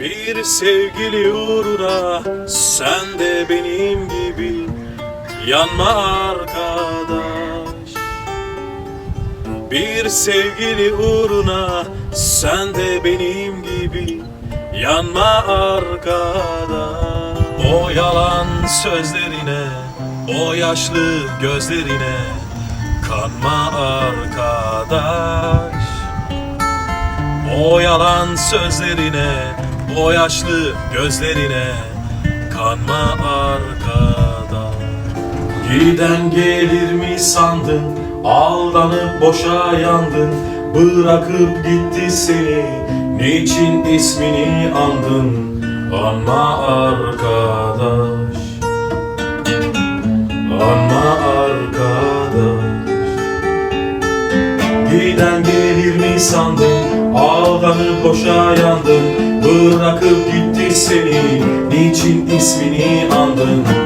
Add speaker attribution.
Speaker 1: Bir sevgili uğruna sen de benim gibi yanma arkadaş. Bir sevgili uğruna sen de benim gibi yanma arkadaş. O yalan sözlerine o yaşlı gözlerine kanma arkadaş. O yalan sözlerine, o yaşlı gözlerine kanma arkada. Giden gelir mi sandın, aldanıp boşa yandın, bırakıp gitti seni, niçin ismini andın, anma arkadaş, anma arkadaş. Giden gelir mi sandın? Aldanıp boşa yandın Bırakıp gitti seni. Niçin ismini andın